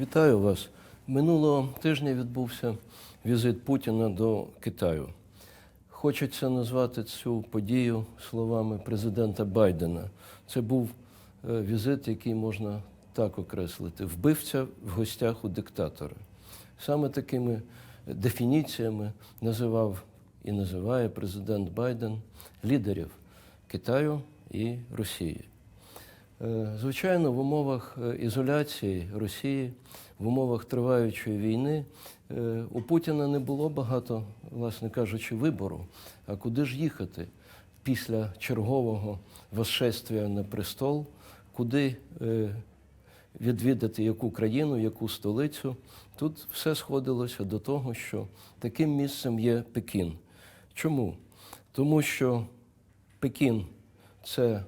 Вітаю вас. Минулого тижня відбувся візит Путіна до Китаю. Хочеться назвати цю подію словами президента Байдена. Це був е, візит, який можна так окреслити: вбивця в гостях у диктатора. Саме такими дефініціями називав і називає президент Байден лідерів Китаю і Росії. Е, Звичайно, в умовах е, ізоляції Росії, в умовах триваючої війни е, у Путіна не було багато, власне кажучи, вибору. А куди ж їхати після чергового восшествия на престол, куди відвідати яку країну, яку столицю? Тут все сходилося до того, що таким місцем є Пекін. Чому? Тому що Пекін це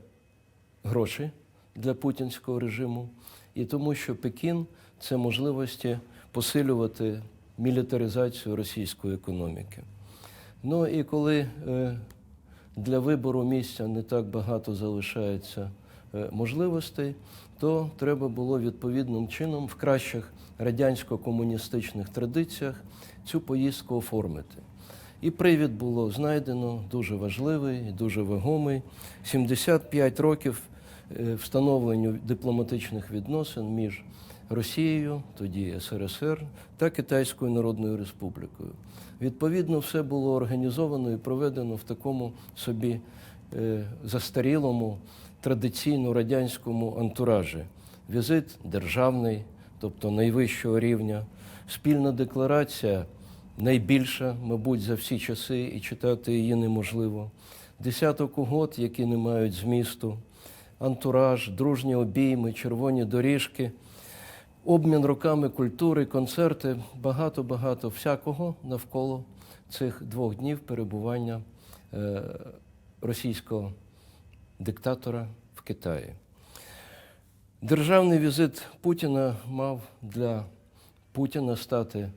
гроші для путінського режиму, і тому, що Пекін це можливості посилювати мілітаризацію російської економіки. Ну і коли е, для вибору місця не так багато залишається е, можливостей, то треба було відповідним чином в кращих радянсько-комуністичних традиціях цю поїздку оформити. І привід було знайдено дуже важливий, дуже вагомий. 75 років встановленню дипломатичних відносин між Росією, тоді СРСР, та Китайською Народною Республікою. Відповідно, все було організовано і проведено в такому собі е, застарілому традиційно радянському антуражі. Візит державний, тобто найвищого рівня, спільна декларація найбільша, мабуть, за всі часи, і читати її неможливо. Десяток угод, які не мають змісту, антураж, дружні обійми, червоні доріжки, обмін роками культури, концерти, багато-багато всякого навколо цих двох днів перебування е, російського диктатора в Китаї. Державний візит Путіна мав для Путіна стати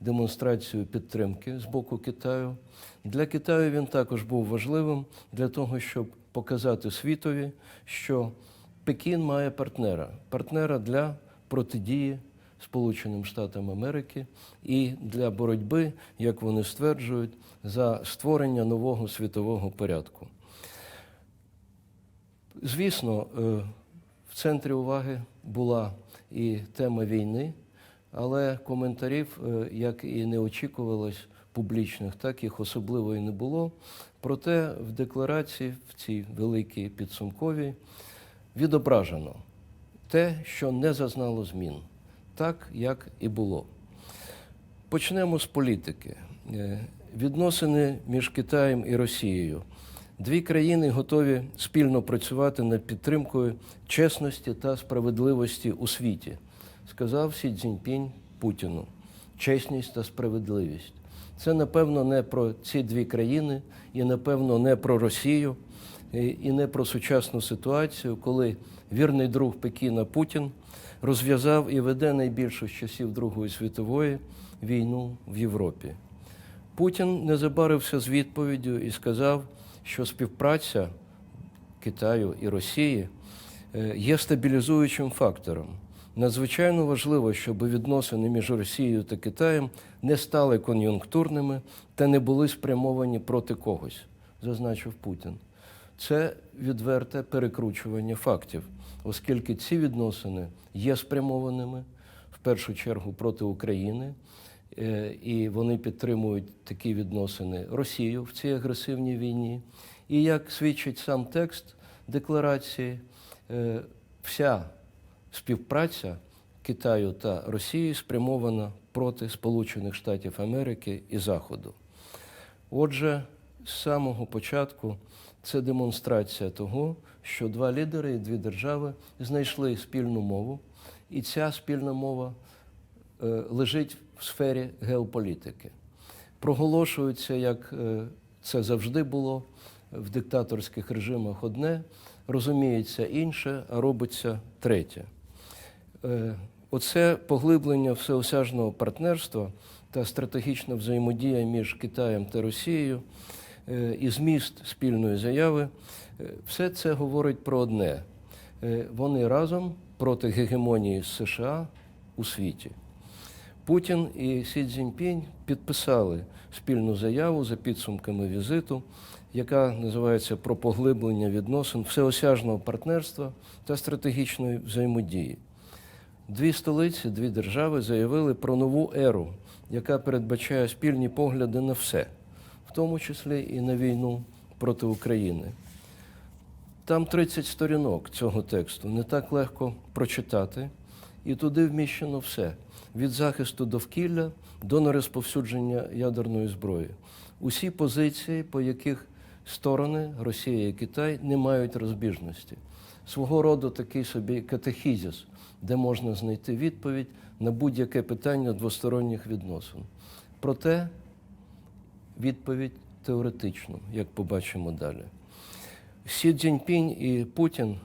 демонстрацією підтримки з боку Китаю. Для Китаю він також був важливим для того, щоб показати світові, що Пекін має партнера, партнера для протидії Сполученим Штатам Америки і для боротьби, як вони стверджують, за створення нового світового порядку. Звісно, е, в центрі уваги була і тема війни, але коментарів, е, як і не очікувалось публічних, так їх особливо і не було. Проте в декларації, в цій великій підсумковій, відображено те, що не зазнало змін, так як і було. Почнемо з політики. Е, Відносини між Китаєм і Росією. Дві країни готові спільно працювати над підтримкою чесності та справедливості у світі, сказав Сі Цзіньпінь Путіну. Чесність та справедливість. Це, напевно, не про ці дві країни, і, напевно, не про Росію, і не про сучасну ситуацію, коли вірний друг Пекіна Путін розв'язав і веде найбільшу з часів Другої світової війну в Європі. Путін не забарився з відповіддю і сказав, що співпраця Китаю і Росії е, є стабілізуючим фактором. Надзвичайно важливо, щоб відносини між Росією та Китаєм не стали кон'юнктурними та не були спрямовані проти когось, зазначив Путін. Це відверте перекручування фактів, оскільки ці відносини є спрямованими в першу чергу проти України, е, і вони підтримують такі відносини Росію в цій агресивній війні. І як свідчить сам текст декларації, е, вся співпраця Китаю та Росії спрямована проти Сполучених Штатів Америки і Заходу. Отже, з самого початку це демонстрація того, що два лідери і дві держави знайшли спільну мову, і ця спільна мова е, лежить в сфері геополітики. Проголошується, як е, це завжди було в диктаторських режимах одне, розуміється інше, а робиться третє. Е, Оце поглиблення всеосяжного партнерства та стратегічна взаємодія між Китаєм та Росією е, і зміст спільної заяви, е, все це говорить про одне. Вони разом проти гегемонії США у світі. Путін і Сі Цзіньпінь підписали спільну заяву за підсумками візиту, яка називається про поглиблення відносин всеосяжного партнерства та стратегічної взаємодії. Дві столиці, дві держави заявили про нову еру, яка передбачає спільні погляди на все, в тому числі і на війну проти України. Там 30 сторінок цього тексту не так легко прочитати, і туди вміщено все: від захисту довкілля до нерозповсюдження ядерної зброї. Усі позиції, по яких сторони Росія і Китай не мають розбіжності. Свого роду такий собі катехізіс, де можна знайти відповідь на будь-яке питання двосторонніх відносин. Проте відповідь теоретичну, як побачимо далі. Сі Цзіньпінь і Путін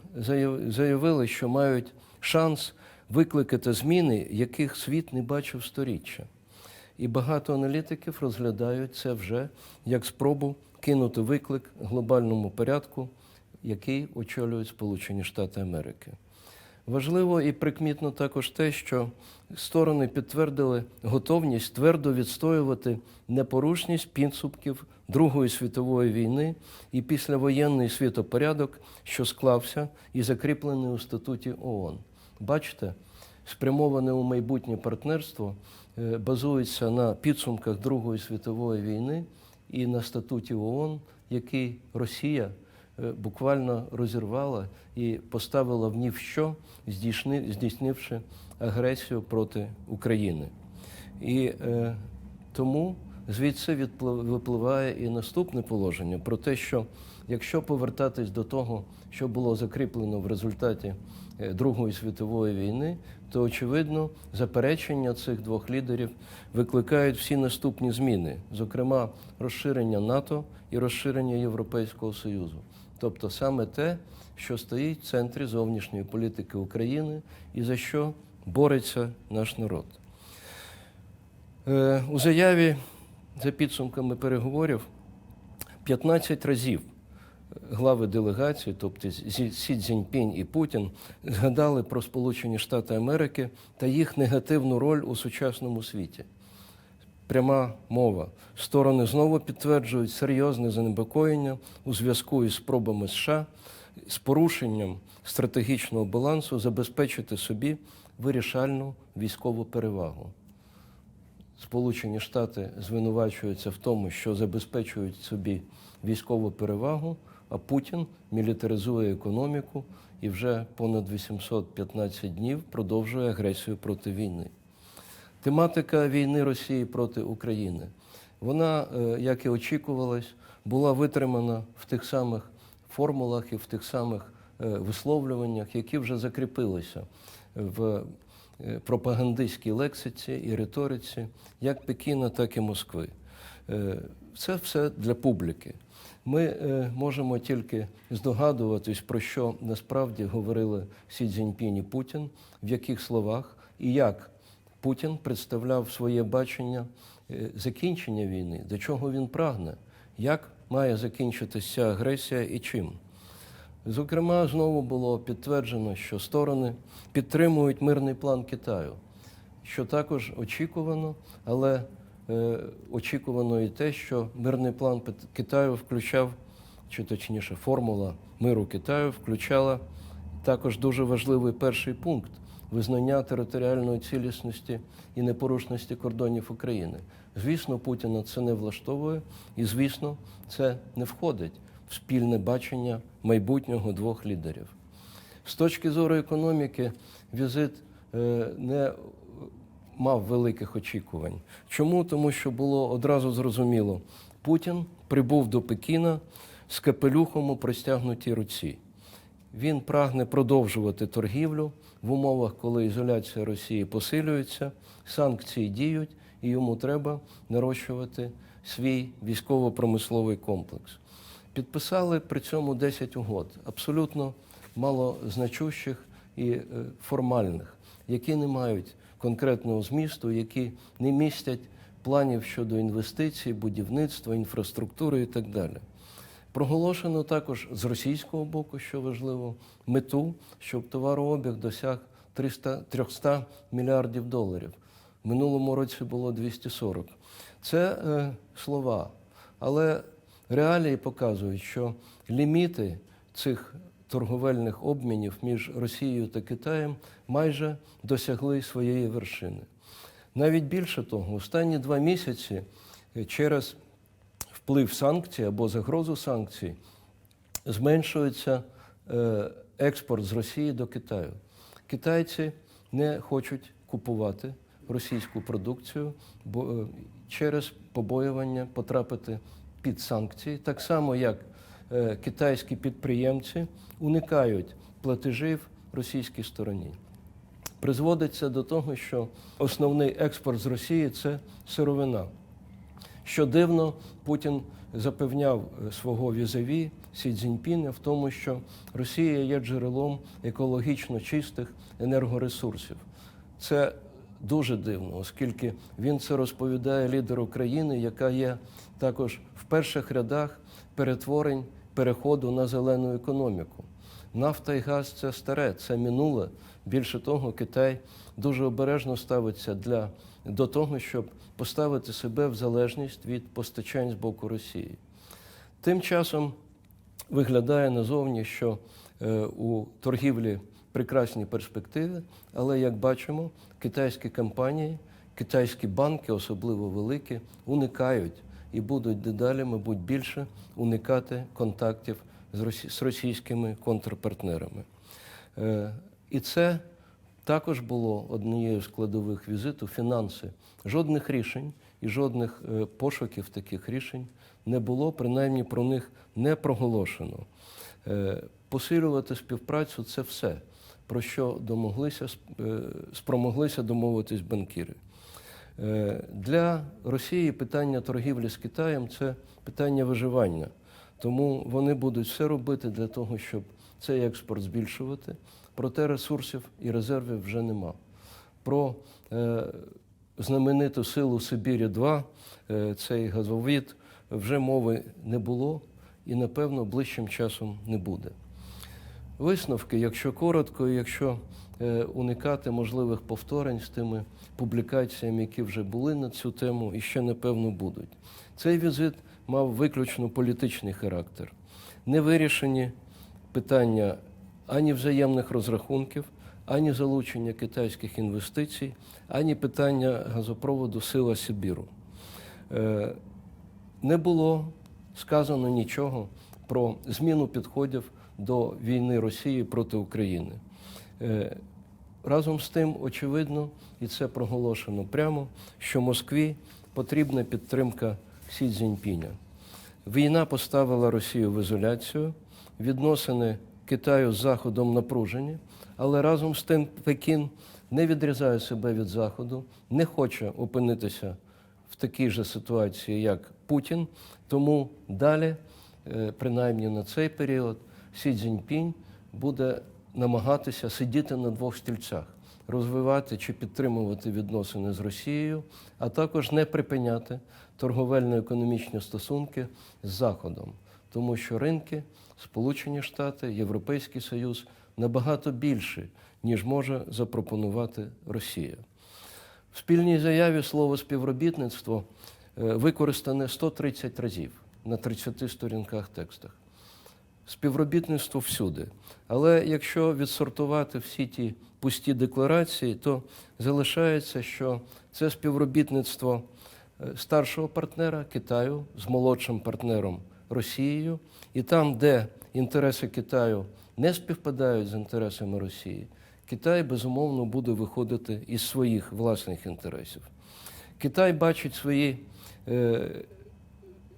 заявили, що мають шанс викликати зміни, яких світ не бачив сторіччя. І багато аналітиків розглядають це вже як спробу кинути виклик глобальному порядку, який очолюють Сполучені Штати Америки. Важливо і прикмітно також те, що сторони підтвердили готовність твердо відстоювати непорушність підсумків Другої світової війни і післявоєнний світопорядок, що склався і закріплений у статуті ООН. Бачите, спрямоване у майбутнє партнерство е, базується на підсумках Другої світової війни і на статуті ООН, який Росія буквально розірвала і поставила в ні в що, здійснивши агресію проти України. І е, тому звідси випливає і наступне положення про те, що якщо повертатись до того, що було закріплено в результаті е, Другої світової війни, то очевидно заперечення цих двох лідерів викликають всі наступні зміни, зокрема розширення НАТО і розширення Європейського Союзу. Тобто саме те, що стоїть в центрі зовнішньої політики України і за що бореться наш народ. Е, У заяві за підсумками переговорів 15 разів глави делегації, тобто Сі Цзіньпінь і Путін, згадали про Сполучені Штати Америки та їх негативну роль у сучасному світі. Пряма мова. Сторони знову підтверджують серйозне занепокоєння у зв'язку із спробами США з порушенням стратегічного балансу забезпечити собі вирішальну військову перевагу. Сполучені Штати звинувачуються в тому, що забезпечують собі військову перевагу, а Путін мілітаризує економіку і вже понад 815 днів продовжує агресію проти війни. Тематика війни Росії проти України. Вона, е, як і очікувалось, була витримана в тих самих формулах і в тих самих е, висловлюваннях, які вже закріпилися в е, пропагандистській лексиці і риториці як Пекіна, так і Москви. Це все для публіки. Ми можемо тільки здогадуватись, про що насправді говорили Сі Цзіньпінь і Путін, в яких словах і як Путін представляв своє бачення е, закінчення війни, до чого він прагне, як має закінчитися агресія і чим. Зокрема, знову було підтверджено, що сторони підтримують мирний план Китаю, що також очікувано, але е, очікувано і те, що мирний план Китаю включав, чи точніше, формула миру Китаю включала також дуже важливий перший пункт визнання територіальної цілісності і непорушності кордонів України. Звісно, Путіна це не влаштовує, і звісно, це не входить в спільне бачення майбутнього двох лідерів. З точки зору економіки, візит е, не мав великих очікувань. Чому? Тому що було одразу зрозуміло, Путін прибув до Пекіна з капелюхом у простягнутій руці. Він прагне продовжувати торгівлю в умовах, коли ізоляція Росії посилюється, санкції діють, і йому треба нарощувати свій військово-промисловий комплекс. Підписали при цьому 10 угод, абсолютно малозначущих і е, формальних, які не мають конкретного змісту, які не містять планів щодо інвестицій, будівництва, інфраструктури і так далі. Проголошено також з російського боку, що важливо, мету, щоб товарообіг досяг 300, 300 мільярдів доларів. В минулому році було 240. Це е, слова. Але реалії показують, що ліміти цих торговельних обмінів між Росією та Китаєм майже досягли своєї вершини. Навіть більше того, останні два місяці через вплив санкцій або загрозу санкцій зменшується е, експорт з Росії до Китаю. Китайці не хочуть купувати російську продукцію е, через побоювання потрапити під санкції, так само як е, китайські підприємці уникають платежів російській стороні. Призводиться до того, що основний експорт з Росії це сировина. Що дивно, Путін запевняв е, свого візаві Сі Цзіньпіна в тому, що Росія є джерелом екологічно чистих енергоресурсів. Це дуже дивно, оскільки він це розповідає лідеру країни, яка є також в перших рядах перетворень переходу на зелену економіку. Нафта і газ це старе, це минуле. Більше того, Китай дуже обережно ставиться для, до того, щоб поставити себе в залежність від постачань з боку Росії. Тим часом виглядає назовні, що е, у торгівлі прекрасні перспективи, але як бачимо, китайські компанії, китайські банки, особливо великі, уникають і будуть дедалі, мабуть, більше уникати контактів з російськими контрпартнерами. Е, І це також було однією з складових візиту фінанси. Жодних рішень і жодних е, пошуків таких рішень не було, принаймні про них не проголошено. Е, Посилювати співпрацю це все, про що домоглися, спромоглися домовитись банкіри. Е, Для Росії питання торгівлі з Китаєм це питання виживання. Тому вони будуть все робити для того, щоб цей експорт збільшувати. Проте ресурсів і резервів вже нема. Про е, знамениту силу Сибірі 2 е, цей газовід, вже мови не було і, напевно, ближчим часом не буде. Висновки, якщо коротко, якщо уникати можливих повторень з тими публікаціями, які вже були на цю тему і ще напевно будуть. Цей візит мав виключно політичний характер. Не вирішені питання ані взаємних розрахунків, ані залучення китайських інвестицій, ані питання газопроводу Сила Сибіру. Е, не було сказано нічого про зміну підходів до війни Росії проти України. Разом з тим, очевидно, і це проголошено прямо, що Москві потрібна підтримка Сі Цзіньпіня. Війна поставила Росію в ізоляцію, відносини Китаю з Заходом напружені, але разом з тим Пекін не відрізає себе від Заходу, не хоче опинитися в такій же ситуації, як Путін. Тому далі, е, принаймні на цей період, Сі Цзіньпінь буде намагатися сидіти на двох стільцях, розвивати чи підтримувати відносини з Росією, а також не припиняти торговельно-економічні стосунки з Заходом, тому що ринки, Сполучені Штати, Європейський Союз набагато більші, ніж може запропонувати Росія. В спільній заяві слово співробітництво е, використане 130 разів на 30 сторінках текстах. Співробітництво всюди. Але якщо відсортувати всі ті пусті декларації, то залишається, що це співробітництво е, старшого партнера Китаю з молодшим партнером Росією, і там, де інтереси Китаю не співпадають з інтересами Росії, Китай безумовно буде виходити із своїх власних інтересів. Китай бачить свої е,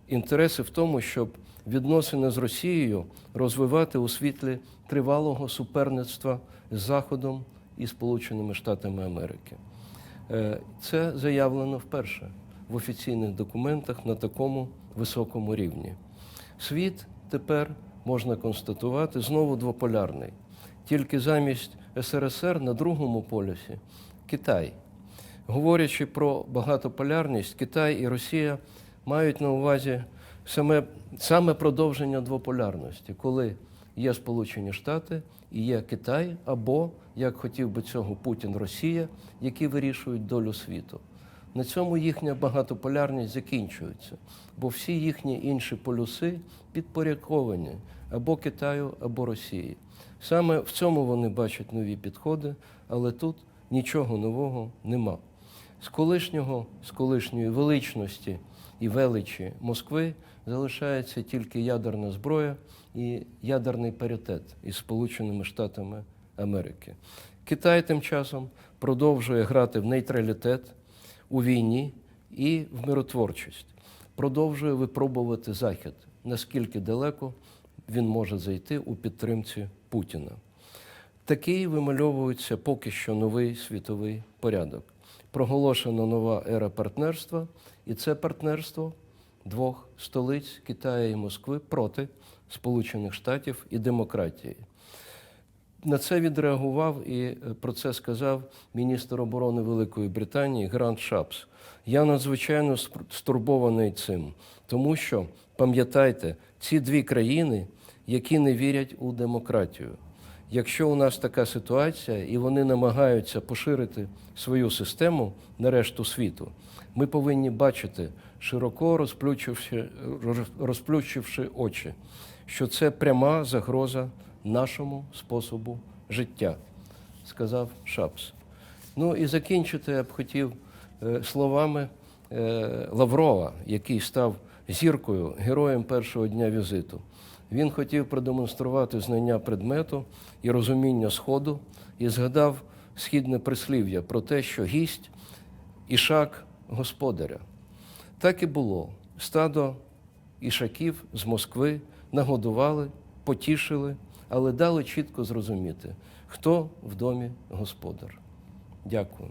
інтереси в тому, щоб відносини з Росією розвивати у світлі тривалого суперництва з Заходом і Сполученими Штатами Америки. Е, Це заявлено вперше в офіційних документах на такому високому рівні. Світ тепер можна констатувати знову двополярний. Тільки замість СРСР на другому полюсі Китай. Говорячи про багатополярність, Китай і Росія мають на увазі саме, саме продовження двополярності, коли є Сполучені Штати і є Китай, або, як хотів би цього Путін, Росія, які вирішують долю світу. На цьому їхня багатополярність закінчується, бо всі їхні інші полюси підпорядковані або Китаю, або Росії. Саме в цьому вони бачать нові підходи, але тут нічого нового нема. З колишнього, з колишньої величності і величі Москви залишається тільки ядерна зброя і ядерний паритет із Сполученими Штатами Америки. Китай тим часом продовжує грати в нейтралітет у війні і в миротворчість, продовжує випробувати Захід, наскільки далеко він може зайти у підтримці Путіна. Такий вимальовується поки що новий світовий порядок. Проголошена нова ера партнерства, і це партнерство двох столиць Китаю і Москви проти Сполучених Штатів і демократії. На це відреагував і е, про це сказав міністр оборони Великої Британії Грант Шапс. Я надзвичайно стурбований цим, тому що пам'ятайте, ці дві країни, які не вірять у демократію. Якщо у нас така ситуація і вони намагаються поширити свою систему на решту світу, ми повинні бачити, широко розплющивши, розплющивши очі, що це пряма загроза нашому способу життя, сказав Шапс. Ну і закінчити я б хотів е, словами е, Лаврова, який став зіркою, героєм першого дня візиту. Він хотів продемонструвати знання предмету і розуміння Сходу і згадав східне прислів'я про те, що гість ішак господаря. Так і було. Стадо ішаків з Москви нагодували, потішили, але дали чітко зрозуміти, хто в домі господар. Дякую.